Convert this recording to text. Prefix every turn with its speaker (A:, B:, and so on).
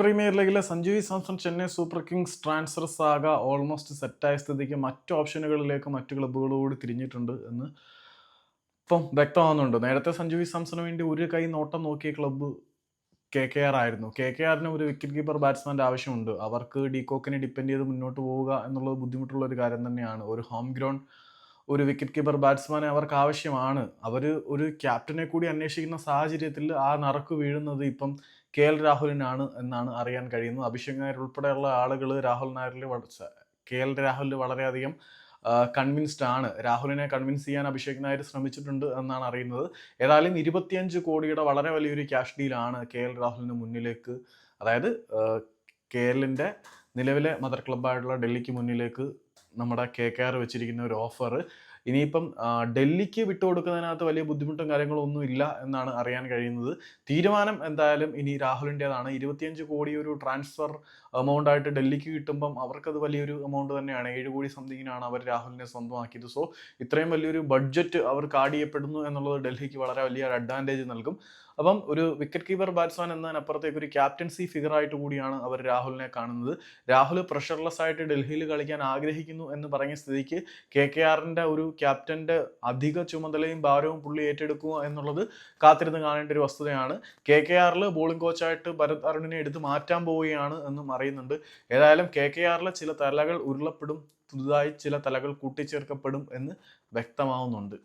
A: Premier ലീഗിലെ Sanju Samson Chennai super kings transfer saga almost സെറ്റായ സ്ഥിതിക്ക് മറ്റു ഓപ്ഷനുകളിലേക്ക് മറ്റു ക്ലബ്ബുകളോട് തിരിഞ്ഞിട്ടുണ്ട് എന്ന് ഇപ്പം വ്യക്തമാകുന്നുണ്ട് നേരത്തെ സഞ്ജു വി സാംസണിന് വേണ്ടി ഒരു കൈ നോട്ടം നോക്കിയ ക്ലബ്ബ് കെ കെ ആർ ആയിരുന്നു. കെ കെ ആറിന് ഒരു വിക്കറ്റ് കീപ്പർ ബാറ്റ്സ്മാന്റെ ആവശ്യമുണ്ട്. അവർക്ക് ഡീകോക്കിനെ ഡിപ്പെൻഡ് ചെയ്ത് മുന്നോട്ട് പോവുക എന്നുള്ളത് ബുദ്ധിമുട്ടുള്ള ഒരു കാര്യം തന്നെയാണ്. ഒരു ഹോം ഗ്രൗണ്ട് ഒരു വിക്കറ്റ് കീപ്പർ ബാറ്റ്സ്മാനെ അവർക്ക് ആവശ്യമാണ്. അവർ ഒരു ക്യാപ്റ്റനെ കൂടി അന്വേഷിക്കുന്ന സാഹചര്യത്തിൽ ആ നറുക്ക് വീഴുന്നത് ഇപ്പം കെ എൽ രാഹുലിനാണ് എന്നാണ് അറിയാൻ കഴിയുന്നത്. അഭിഷേക് നായർ ഉൾപ്പെടെയുള്ള ആളുകൾ രാഹുൽ നായരിൽ കെ എൽ രാഹുലിൽ വളരെയധികം കൺവിൻസ്ഡ് ആണ്. രാഹുലിനെ കൺവിൻസ് ചെയ്യാൻ അഭിഷേക് നായർ ശ്രമിച്ചിട്ടുണ്ട് എന്നാണ് അറിയുന്നത്. ഏതായാലും ഇരുപത്തിയഞ്ച് കോടിയുടെ വളരെ വലിയൊരു ക്യാഷ് ഡീലാണ് കെ എൽ രാഹുലിന് മുന്നിലേക്ക് അതായത് കെ എല്ലിന്റെ നിലവിലെ മദർ ക്ലബ്ബായിട്ടുള്ള ഡൽഹിക്ക് മുന്നിലേക്ക് നമ്മുടെ കെ കെ ആർ വെച്ചിരിക്കുന്ന ഒരു ഓഫർ ഇനിയിപ്പം ഡൽഹിക്ക് വിട്ടുകൊടുക്കുന്നതിനകത്ത് വലിയ ബുദ്ധിമുട്ടും കാര്യങ്ങളും ഒന്നും ഇല്ല എന്നാണ് അറിയാൻ കഴിയുന്നത്. തീരുമാനം എന്തായാലും ഇനി രാഹുലിന്റെതാണ് ഇരുപത്തിയഞ്ച് കോടി ഒരു ട്രാൻസ്ഫർ എമൗണ്ട് ആയിട്ട് ഡൽഹിക്ക് കിട്ടുമ്പം അവർക്കത് വലിയൊരു എമൗണ്ട് തന്നെയാണ്. ഏഴ് കോടി സംതിങ്ങിനാണ് അവർ രാഹുലിനെ സ്വന്തമാക്കിയത്. സോ ഇത്രയും വലിയൊരു ബഡ്ജറ്റ് അവർ കാർഡ് ചെയ്യപ്പെടുന്നു എന്നുള്ളത് ഡൽഹിക്ക് വളരെ വലിയ അഡ്വാന്റേജ് നൽകും. അപ്പം ഒരു വിക്കറ്റ് കീപ്പർ ബാറ്റ്സ്മാൻ എന്നതിനപ്പുറത്തേക്ക് ഒരു ക്യാപ്റ്റൻസി ഫിഗർ ആയിട്ട് കൂടിയാണ് അവർ രാഹുലിനെ കാണുന്നത്. രാഹുൽ പ്രഷർലെസ് ആയിട്ട് ഡൽഹിയിൽ കളിക്കാൻ ആഗ്രഹിക്കുന്നു എന്ന് പറഞ്ഞ സ്ഥിതിക്ക് കെ കെ ആറിന്റെ ഒരു ക്യാപ്റ്റന്റെ അധിക ചുമതലയും ഭാരവും പുള്ളി ഏറ്റെടുക്കുക എന്നുള്ളത് കാത്തിരുന്ന് കാണേണ്ട ഒരു വസ്തുതയാണ്. കെ കെ ആറിൽ ബോളിംഗ് കോച്ചായിട്ട് ഭരത് അരുണിനെ എടുത്ത് മാറ്റാൻ പോവുകയാണ് എന്നും അറിയുന്നുണ്ട്. ഏതായാലും കെ കെ ആറിലെ ചില തലകൾ ഉരുളപ്പെടും പുതുതായി ചില തലകൾ കൂട്ടിച്ചേർക്കപ്പെടും എന്ന് വ്യക്തമാവുന്നുണ്ട്.